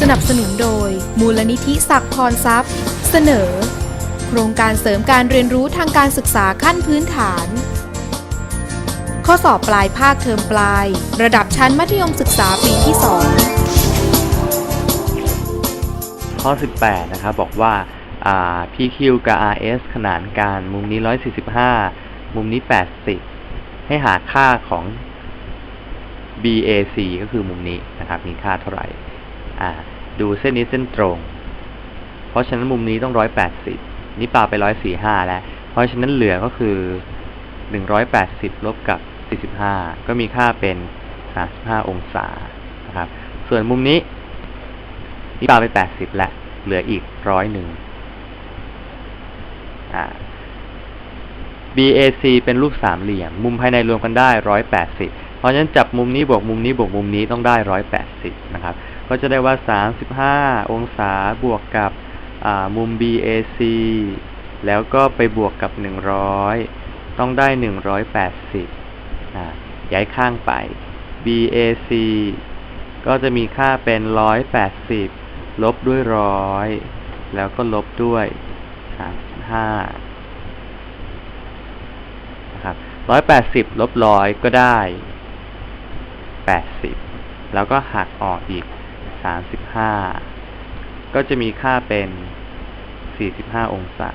สนับสนุนโดย มูลนิธิศักพรทรัพย์ เสนอ โครงการเสริมการเรียนรู้ทางการศึกษาขั้นพื้นฐาน ข้อสอบปลายภาคเทอมปลาย ระดับชั้นมัธยมศึกษาปีที่ 2 ข้อ 18 นะครับ บอกว่าอ่า PQ กับ RS ขนานกันมุมนี้ 145 มุมนี้ 80 ให้หาค่าของ BAC ก็คือมุมนี้นะครับ มีค่าเท่าไหร่ อ่า ดูเส้นนี้เส้นตรง เพราะฉะนั้นมุมนี้ต้อง180นี่ปาไป145แล้ว เพราะฉะนั้นเหลือก็คือ180ลบกับ45ก็มีค่าเป็น35องศานะครับ ส่วนมุมนี้นี่ปาไป80แล้วเหลืออีกร้อยหนึ่งอ่า BAC เป็นรูปสามเหลี่ยม มุมภายในรวมกันได้180เพราะฉะนั้นจับมุมนี้บวกมุมนี้บวกมุมนี้ต้องได้180นะครับ ก็จะได้ว่า 35 องศาบวกกับมุม BAC แล้วก็ไปบวกกับ 100 ต้องได้ 180อ่าย้ายข้างไป BAC ก็จะมีค่าเป็น 180 ลบด้วยร้อยแล้วก็ลบด้วย 35นะครับ180 ลบร้อยก็ได้ 80 แล้วก็หักออกอีก 35ก็จะมีค่าเป็น45องศา